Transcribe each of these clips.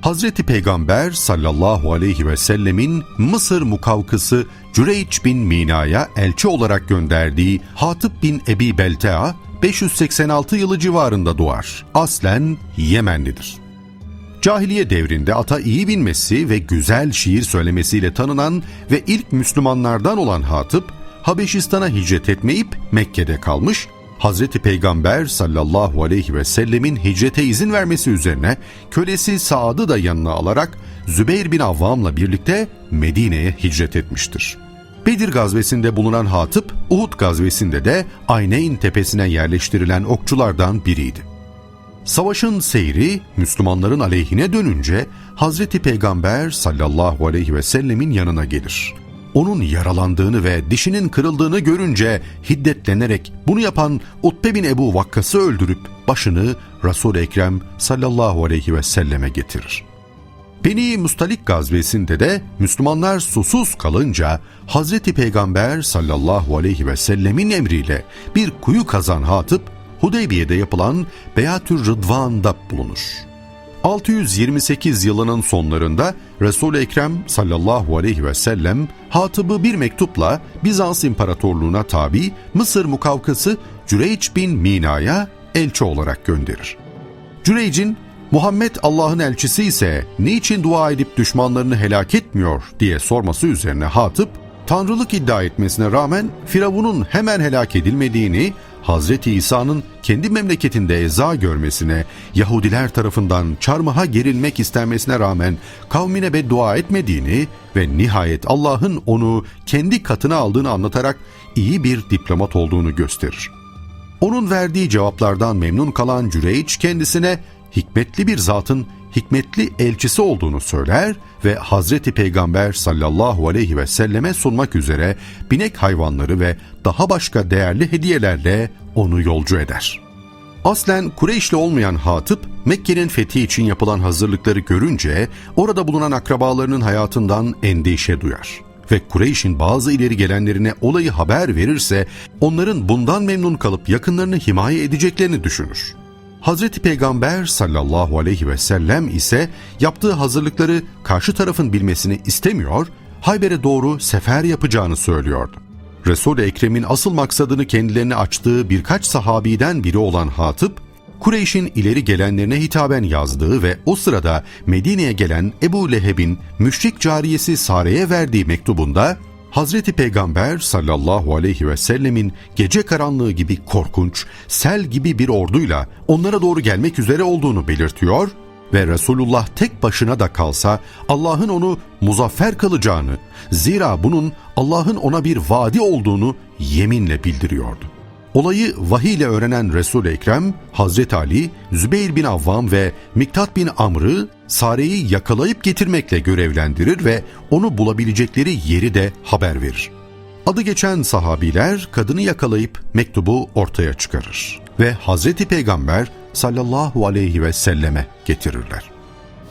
Hazreti Peygamber sallallahu aleyhi ve sellemin Mısır mukavkısı Cüreyç bin Mina'ya elçi olarak gönderdiği Hatip bin Ebi Beltea 586 yılı civarında doğar. Aslen Yemenlidir. Cahiliye devrinde ata iyi binmesi ve güzel şiir söylemesiyle tanınan ve ilk Müslümanlardan olan Hatip, Habeşistan'a hicret etmeyip Mekke'de kalmış, Hazreti Peygamber sallallahu aleyhi ve sellemin hicrete izin vermesi üzerine kölesi Saad'ı da yanına alarak Zübeyir bin Avvam'la birlikte Medine'ye hicret etmiştir. Bedir gazvesinde bulunan Hatip, Uhud gazvesinde de Ayneyn tepesine yerleştirilen okçulardan biriydi. Savaşın seyri Müslümanların aleyhine dönünce Hazreti Peygamber sallallahu aleyhi ve sellemin yanına gelir. Onun yaralandığını ve dişinin kırıldığını görünce hiddetlenerek bunu yapan Utbe bin Ebu Vakkas'ı öldürüp başını Resul-i Ekrem sallallahu aleyhi ve selleme getirir. Beni Mustalik gazvesinde de Müslümanlar susuz kalınca Hazreti Peygamber sallallahu aleyhi ve sellemin emriyle bir kuyu kazan Hatip Hudeybiye'de yapılan Beyatür Rıdvan'da bulunur. 628 yılının sonlarında Resul-i Ekrem sallallahu aleyhi ve sellem Hatib'i bir mektupla Bizans İmparatorluğu'na tabi Mısır mukavkası Cüreyç bin Mina'ya elçi olarak gönderir. Cüreyc'in Muhammed Allah'ın elçisi ise niçin dua edip düşmanlarını helak etmiyor diye sorması üzerine Hatip, tanrılık iddia etmesine rağmen Firavun'un hemen helak edilmediğini, Hazreti İsa'nın kendi memleketinde eza görmesine, Yahudiler tarafından çarmıha gerilmek istenmesine rağmen kavmine beddua etmediğini ve nihayet Allah'ın onu kendi katına aldığını anlatarak iyi bir diplomat olduğunu gösterir. Onun verdiği cevaplardan memnun kalan Cüreyç kendisine hikmetli bir zatın hikmetli elçisi olduğunu söyler ve Hazreti Peygamber sallallahu aleyhi ve selleme sunmak üzere binek hayvanları ve daha başka değerli hediyelerle onu yolcu eder. Aslen Kureyşli olmayan Hatip, Mekke'nin fethi için yapılan hazırlıkları görünce orada bulunan akrabalarının hayatından endişe duyar ve Kureyş'in bazı ileri gelenlerine olayı haber verirse onların bundan memnun kalıp yakınlarını himaye edeceklerini düşünür. Hazreti Peygamber sallallahu aleyhi ve sellem ise yaptığı hazırlıkları karşı tarafın bilmesini istemiyor, Hayber'e doğru sefer yapacağını söylüyordu. Resul-i Ekrem'in asıl maksadını kendilerine açtığı birkaç sahabiden biri olan Hatip, Kureyş'in ileri gelenlerine hitaben yazdığı ve o sırada Medine'ye gelen Ebu Leheb'in müşrik cariyesi Sare'ye verdiği mektubunda Hazreti Peygamber sallallahu aleyhi ve sellemin gece karanlığı gibi korkunç, sel gibi bir orduyla onlara doğru gelmek üzere olduğunu belirtiyor ve Resulullah tek başına da kalsa Allah'ın onu muzaffer kılacağını, zira bunun Allah'ın ona bir vaadi olduğunu yeminle bildiriyordu. Olayı vahiy ile öğrenen Resul-i Ekrem, Hazreti Ali, Zübeyir bin Avvam ve Miktat bin Amr'ı Sare'yi yakalayıp getirmekle görevlendirir ve onu bulabilecekleri yeri de haber verir. Adı geçen sahabiler kadını yakalayıp mektubu ortaya çıkarır ve Hazreti Peygamber sallallahu aleyhi ve selleme getirirler.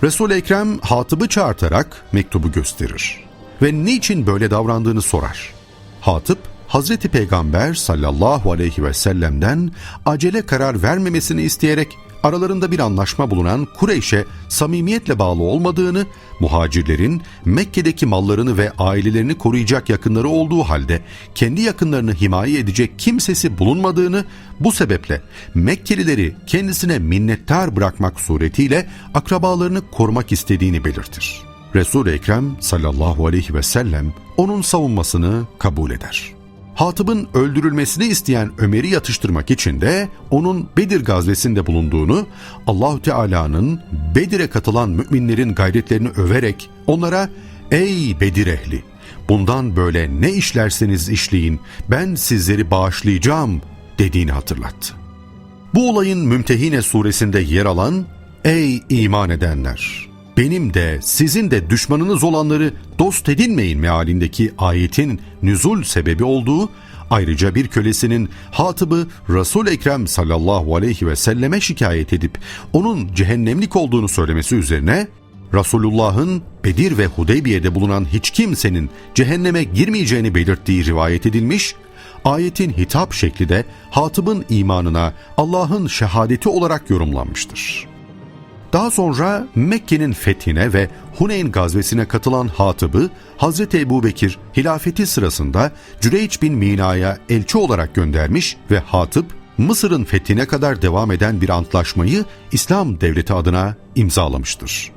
Resul-i Ekrem Hatib'i çağırtarak mektubu gösterir ve niçin böyle davrandığını sorar. Hatip, Hazreti Peygamber sallallahu aleyhi ve sellem'den acele karar vermemesini isteyerek aralarında bir anlaşma bulunan Kureyş'e samimiyetle bağlı olmadığını, muhacirlerin Mekke'deki mallarını ve ailelerini koruyacak yakınları olduğu halde kendi yakınlarını himaye edecek kimsesi bulunmadığını, bu sebeple Mekkelileri kendisine minnettar bırakmak suretiyle akrabalarını korumak istediğini belirtir. Resul-i Ekrem sallallahu aleyhi ve sellem onun savunmasını kabul eder. Hatib'in öldürülmesini isteyen Ömer'i yatıştırmak için de onun Bedir gazvesinde bulunduğunu, Allahü Teala'nın Bedir'e katılan müminlerin gayretlerini överek onlara "Ey Bedir ehli, bundan böyle ne işlerseniz işleyin, ben sizleri bağışlayacağım." dediğini hatırlattı. Bu olayın Mümtehine suresinde yer alan "Ey iman edenler, benim de sizin de düşmanınız olanları dost edinmeyin mealindeki ayetin nüzul sebebi olduğu, ayrıca bir kölesinin Hatib'i resul Ekrem sallallahu aleyhi ve selleme şikayet edip onun cehennemlik olduğunu söylemesi üzerine Resulullah'ın Bedir ve Hudeybiye'de bulunan hiç kimsenin cehenneme girmeyeceğini belirttiği rivayet edilmiş, ayetin hitap şekli de Hatib'in imanına Allah'ın şehadeti olarak yorumlanmıştır. Daha sonra Mekke'nin fethine ve Huneyn gazvesine katılan Hatıb'ı Hazreti Ebu Bekir hilafeti sırasında Cüreyç bin Mina'ya elçi olarak göndermiş ve Hatıb Mısır'ın fethine kadar devam eden bir antlaşmayı İslam devleti adına imzalamıştır.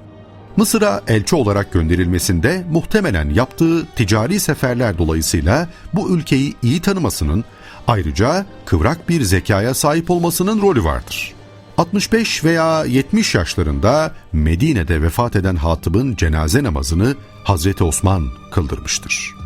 Mısır'a elçi olarak gönderilmesinde muhtemelen yaptığı ticari seferler dolayısıyla bu ülkeyi iyi tanımasının ayrıca kıvrak bir zekaya sahip olmasının rolü vardır. 65 veya 70 yaşlarında Medine'de vefat eden Hatıb'ın cenaze namazını Hazreti Osman kıldırmıştır.